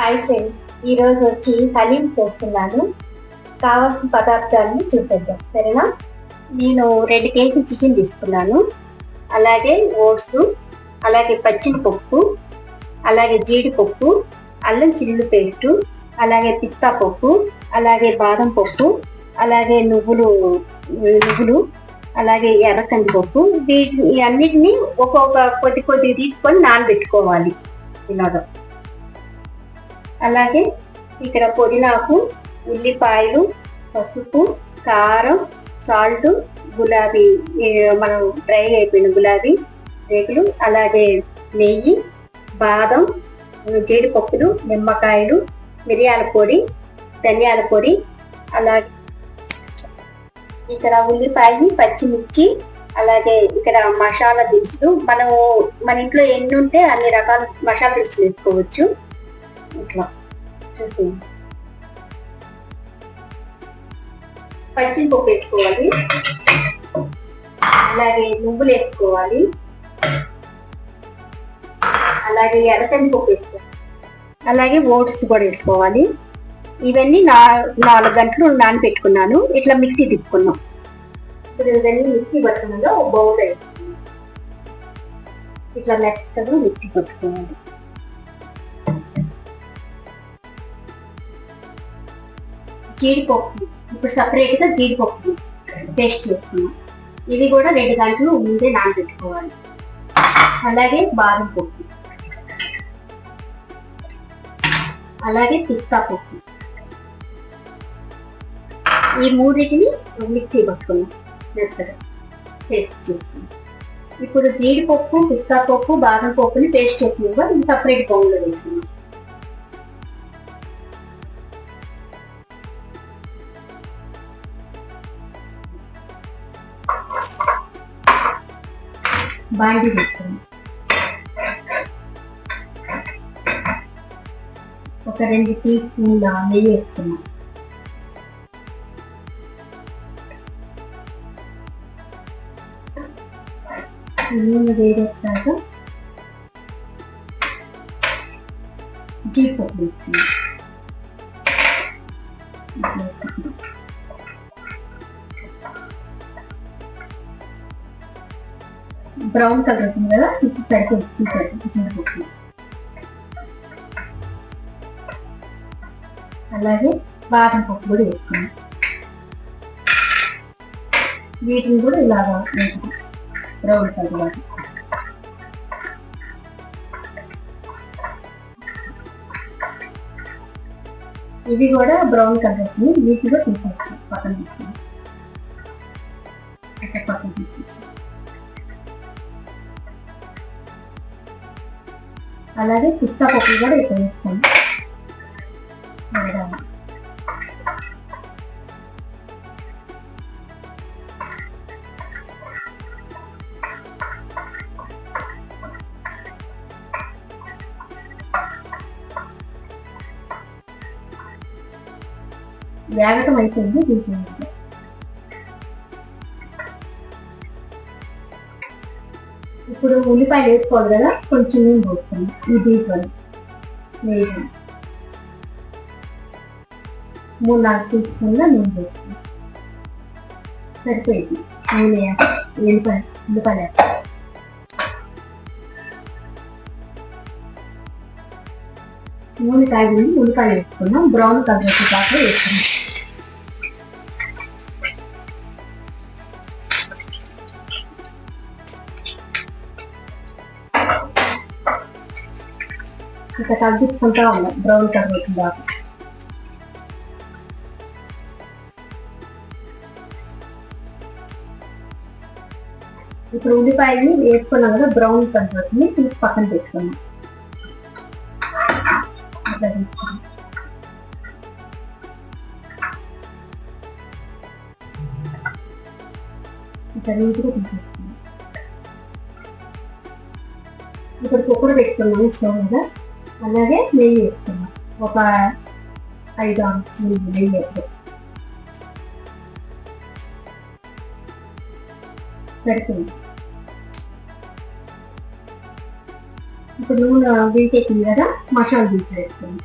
Hi friends ఈ రోజు వచ్చి హలీం చేస్తున్నాను. కావాల్సిన పదార్థాలను చూసేద్దాం. సరేనా? నేను రెండు కేజీ చికెన్ తీసుకున్నాను. అలాగే ఓట్స్ అలాగే పచ్చిమిపప్పు అలాగే జీడిపప్పు అల్లం చిల్లు పేస్ట్ అలాగే పిస్తా పప్పు అలాగే బాదం పప్పు అలాగే నువ్వులు నువ్వులు అలాగే ఎర్రకందిపప్పు వీటిని అన్నిటినీ అన్నిటిని ఒక్కొక్క కొద్ది కొద్ది తీసుకొని నానబెట్టుకోవాలి. ఇలాగా. అలాగే ఇక్కడ పుదీనాకు ఉల్లిపాయలు పసుపు కారం సాల్ట్ గులాబీ మనం డ్రై అయిపోయిన గులాబీ రేకులు అలాగే నెయ్యి బాదం జీడిపప్పులు నిమ్మకాయలు మిరియాల పొడి ధనియాల పొడి అలాగే ఇక్కడ ఉల్లిపాయ పచ్చిమిర్చి అలాగే ఇక్కడ మసాలా దినుసులు. మనము మన ఇంట్లో ఎన్ని ఉంటే అన్ని రకాల మసాలా దినుసులు వేసుకోవచ్చు. ఇట్లా చూసి పచ్చిపప్పు వేసుకోవాలి అలాగే నువ్వులు వేసుకోవాలి అలాగే ఎర్రకంది పప్పు వేసుకోవాలి అలాగే ఓట్స్ కూడా వేసుకోవాలి ఇవన్నీ నా నాలుగు గంటలు నానబెట్టుకున్నాను ఇట్లా మిక్సీ తిప్పుకున్నాం. ఇప్పుడు ఇవన్నీ మిక్సీ పట్టుకున్నదో ఒక బౌల్ వేసుకున్నాం ఇట్లా మెత్తగా మిక్సీ పట్టుకోవాలి జీడిపప్పు. ఇప్పుడు సపరేట్గా జీడిపప్పు పేస్ట్ చేసుకున్నాం ఇవి కూడా రెండు గంటలు ముందే నానబెట్టుకోవాలి. అలాగే బాదం పప్పు. అలాగే పిస్తా పప్పు. ఈ మూడింటిని మిక్సీ పట్టుకున్నాం. మెత్తగా పేస్ట్ చేసుకున్నాం ఇప్పుడు జీడిపప్పు పిస్తా పప్పు బాదం పప్పుని పేస్ట్ చేసుకున్నాం సపరేట్ బౌల్లో వేసుకున్నాం బాండి వేసుకున్నాం ఒక రెండు టీ స్పూన్ల నెయ్యి వేసుకున్నాం. నూనె వేడెక్కాక జీడిపప్పు వేసుకున్నాం. బ్రౌన్ కలర్ వచ్చింది కదా ఇప్పుడు సరిపోతుంది జీడిపప్పు అలాగే బాదం పప్పు కూడా వేసుకున్నాం వీటిని కూడా ఇలాగా బ్రౌన్ కలర్ వాటి. ఇవి కూడా బ్రౌన్ కలర్ వచ్చింది వీటి కూడా తీసేస్తాం పక్కన తీసుకున్నాం పక్కన తీసుకొచ్చాం అలాగే పిస్తా పప్పు కూడా ఇక్కడ వేగటం అయిపోయింది తీసేయండి ఇప్పుడు ఉల్లిపాయలు వేసుకోవాలి కదా కొంచెం నేను పోస్తాను. ఈ దీపం నెయ్యి మూడు నాలుగు టీ స్పూన్ల నూనె వేస్తాను సరిపోయింది. నూనె ఉల్లిపాయ ఉల్లిపాయలు వేస్తాను నూనె కాగింది ఉల్లిపాయలు వేసుకున్నాం. బ్రౌన్ కలర్ వచ్చేదాకా వేసుకున్నాం. ఇక తగ్గించుకుంటా ఉన్నాం. బ్రౌన్ కలర్ వచ్చేదాకా ఇప్పుడు ఉల్లిపాయని వేసుకున్నాం కదా బ్రౌన్ కలర్ వచ్చింది. తీసి పక్కన పెట్టుకున్నాం ఇట్లా నీట్గా తీసేసుకున్నాం ఇప్పుడు కుక్కర్ పెట్టుకున్నాము స్టవ్ మీద. అలాగే నెయ్యి వేసుకున్నాం ఒక ఐదు ఆరు స్పూన్లు నెయ్యి వేస్తాం సరిపోయింది. ఇప్పుడు నూనె వీటెక్కింది కదా మసాలా దించి వేసుకున్నాం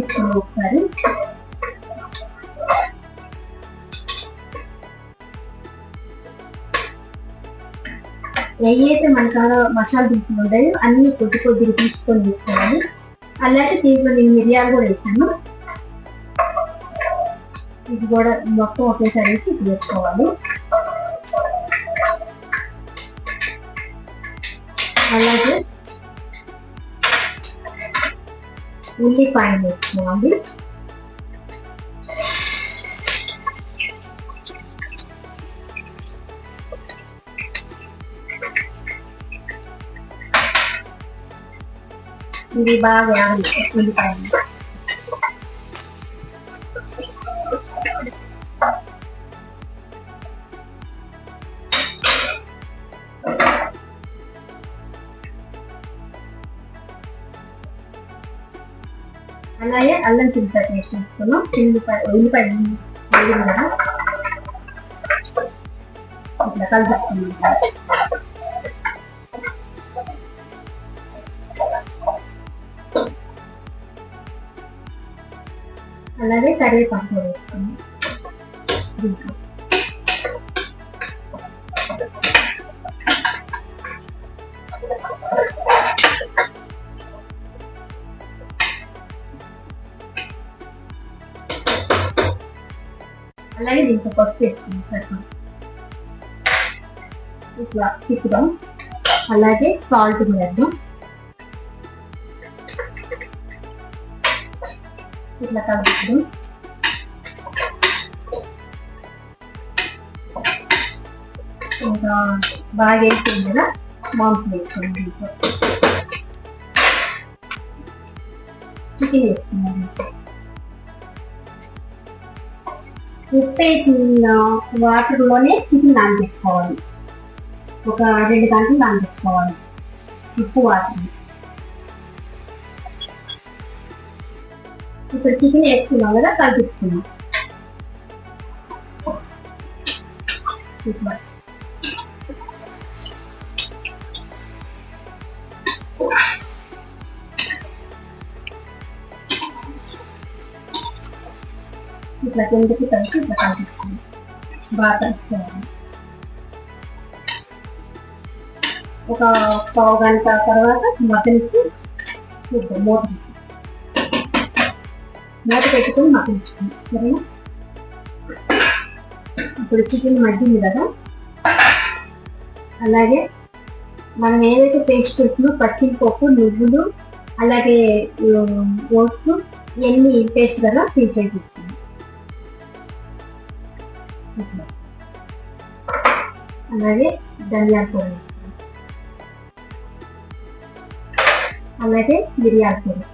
ఇట్లా ఒకసారి ఏవైతే మన చాలా మసాలా దింపులు ఉంటాయో అన్ని కొద్ది కొద్దిగా తీసుకొని తీసుకోవాలి అలాగే దీంట్లో నేను మిరియాలు కూడా వేసాను. ఇది కూడా మొత్తం ఒకేసారి వేసి ఇది వేసుకోవాలి. అలాగే ఉల్లిపాయలు వేసుకోవాలి ఇది బాగా వేయాలి ఉల్లిపాయలు అలాగే అల్లం చిల్లిపాయ పేస్ట్ వేసుకున్నాం చిల్లిపాయ ఉల్లిపాయ వేగింది కదా ఇట్లా కలిపేసుకున్నాం అలాగే కరివేపాకు కూడా వేసుకున్నాం దీంట్లో అలాగే దీంట్లో పసుపు వేసుకుందాం ఇట్లా తిప్పుదాం అలాగే సాల్ట్ వేద్దాం ఇట్లా కలుపుదాం ఇంకా బాగా వేసింది కదా మాంసం వేసుకోండి చికెన్ వేసుకున్నాను ఉప్పు వేసిన వాటర్లోనే చికెన్ నానబెట్టుకోవాలి ఒక రెండు గంటలు నానబెట్టుకోవాలి ఉప్పు వాటర్ ఇప్పుడు చికెన్ వేసుకున్నాం కదా కలిపిస్తున్నాం ఇట్లా ఇట్లా కిందకి కలిసి ఇట్లా కలిపిస్తున్నాం బాగా కలుపుకోవాలి ఒక పావు గంట తర్వాత మటన్కి చూద్దాం మూత మూత పెట్టుకొని మగ్గించుకోండి సరేనా ఇప్పుడు చికెన్ మగ్గింది కదా అలాగే మనం ఏదైతే పేస్ట్ చేసినో పచ్చిపప్పు నువ్వులు అలాగే ఓట్స్ ఇవన్నీ పేస్ట్ కదా తీసేసి అలాగే ధనియాల పొడి అలాగే మిరియాల పొడి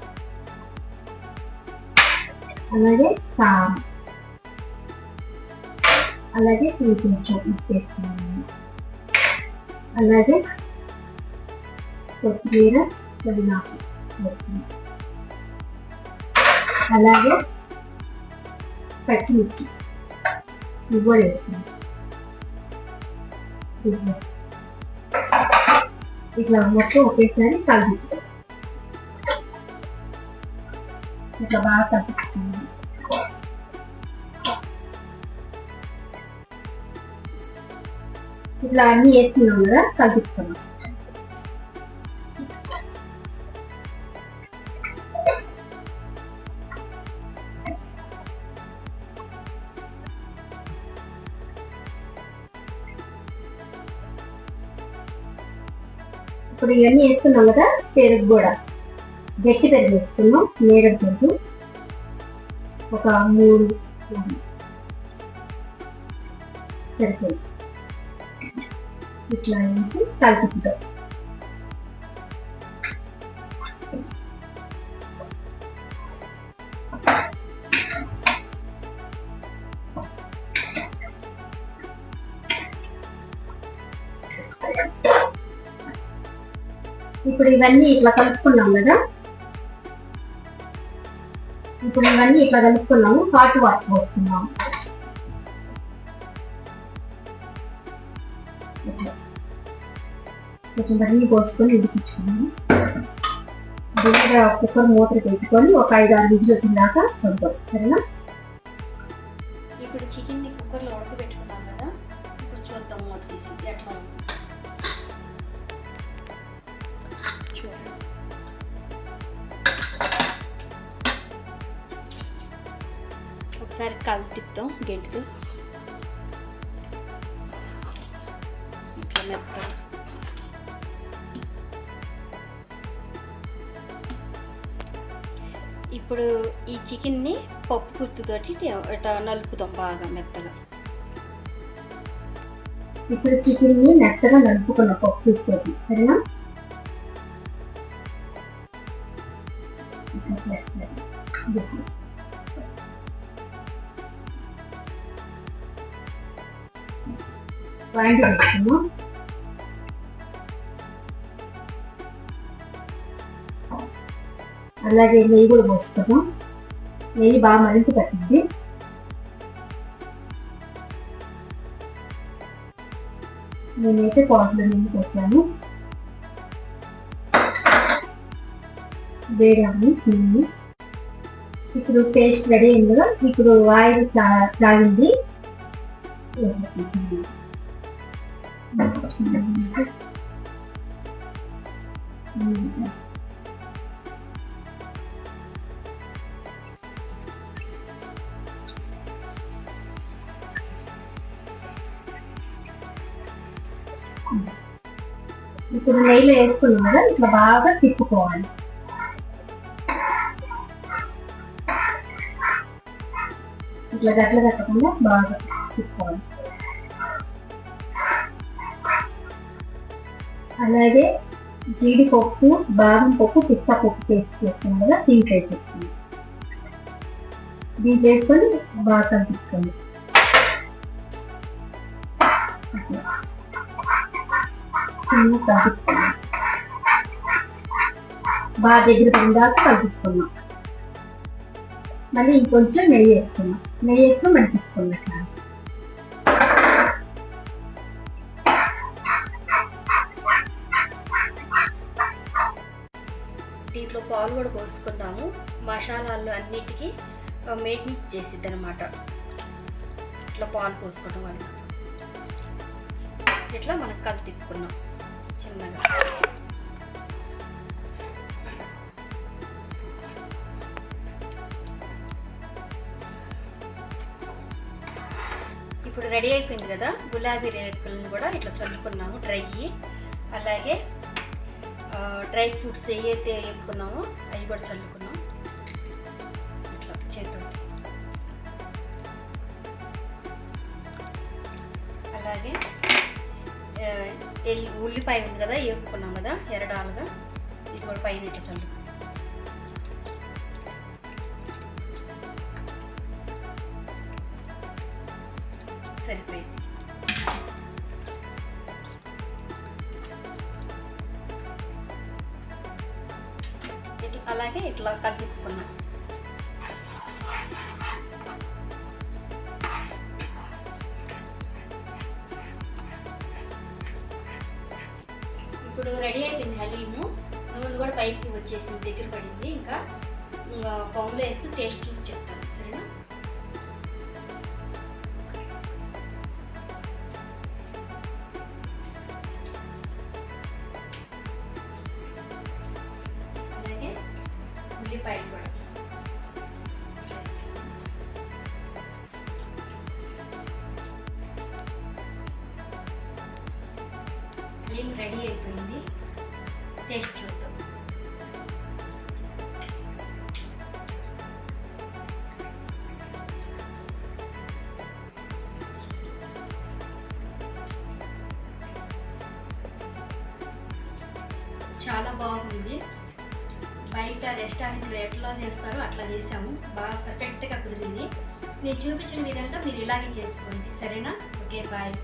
అలాగే కారం అలాగే కొంచెం ఉప్పు వేసుకున్నాను అలాగే కొత్తిమీర పుదీనాకు వేసుకున్నాను అలాగే పచ్చిమిర్చి ఇవ్వలేదు. ఇట్లా. మొత్తం ఒకేసారి కలిపి. ఇట్లా బాగా కలుపుతున్నాను ఇట్లా అన్ని వేస్తున్నాం కదా కలుపుతున్నాం ఇప్పుడు ఇవన్నీ వేసుకున్నాం కదా పెరుగు కూడా. గట్టి పెరుగు వేసుకున్నాం మేడ పెరుగు. ఒక మూడు సరిపోయింది. ఇట్లా వేసి కలుపుతాం ఇప్పుడు ఇవన్నీ ఇట్లా కలుపుకున్నాం కదా? ఇప్పుడు ఇవన్నీ ఇట్లా కలుపుకున్నాము హాట్ వాటర్ పోస్తున్నాము. కొంచెం నీళ్ళు పోసుకొని ఉడికించుకున్నాము. దీని కుక్కర్ మూత పెట్టుకొని ఒక ఐదు ఆరు విజులు తిన్నాక చూద్దాం సరేనా? తిప్పుతాం ఇట్లా మెత్తగా ఇప్పుడు ఈ చికెన్ని పప్పు గుర్తుతోటి ఇట్లా నలుపుతాం బాగా మెత్తగా. ఇప్పుడు చికెన్ని మెత్తగా నలుపుకున్నాం పప్పు తీసుకోండి సరేనా? పాయింట్ పెట్టుకున్నాం అలాగే నెయ్యి కూడా పోస్తాము నెయ్యి బాగా మరింత పట్టింది నేనైతే పావులో నెయ్యి పెట్టాను వేడాము నెయ్యి ఇప్పుడు పేస్ట్ రెడీ అయింది ఇప్పుడు ఆయిల్ తాగింది. ఇప్పుడు నెయ్యిలో వేసుకున్నాం కదా ఇట్లా బాగా తిప్పుకోవాలి. ఇట్లా గట్ల కట్టకుండా బాగా తిప్పుకోవాలి. అలాగే జీడిపప్పు బాదం పప్పు పిస్తా పప్పు పేస్ట్ చేస్తాం కదా దీంట్లో వేసేస్తుంది దీంట్లో వేసుకొని బాగా కలిపిస్తుంది చిన్న బాగా దగ్గర పడిందాక కలిపిస్తున్నాం మళ్ళీ ఇంకొంచెం నెయ్యి వేసుకున్నాం నెయ్యి వేసుకొని మళ్ళీ తీసుకున్నట్లా తీసుకున్నాము. మసాలాలు అన్నిటికీ మెయింటెన్స్ చేసిద్ది అనమాట ఇట్లా పాలు పోసుకోవడం వల్ల. ఇట్లా మనం కలు తిప్పుకున్నాం చిన్నగా. ఇప్పుడు రెడీ అయిపోయింది కదా గులాబీ రేకులను కూడా ఇట్లా చల్లుకున్నాము డ్రై అలాగే డ్రై ఫ్రూట్స్ ఏవైతే వేపుకున్నామో అవి కూడా చల్లుకున్నాం. ఇట్లా చేతితోటి అలాగే ఎల్లి ఉల్లిపాయ ఉంది కదా వేపుకున్నాం కదా ఎరడాలుగా ఇది కూడా పైన ఇట్లా చల్లు సరిపోయింది. అలాగే ఇట్లా కలిపుకున్నాం ఇప్పుడు రెడీ అయిపోయింది హలీము. నూనె కూడా పైకి వచ్చేసింది దగ్గర పడింది. ఇంకా ఇంకా పొంగులో వేసి టేస్ట్ చూసి చెప్తాను. హలీం రెడీ అయిపోయింది? టేస్ట్ చూద్దాం. చాలా బాగుంది. బయట రెస్టారెంట్లో ఎట్లా చేస్తారో అట్లా చేసాము బాగా పర్ఫెక్ట్గా కుదిరింది. నేను చూపించిన విధంగా మీరు ఇలాగే చేసుకోండి. సరేనా? Okay bye.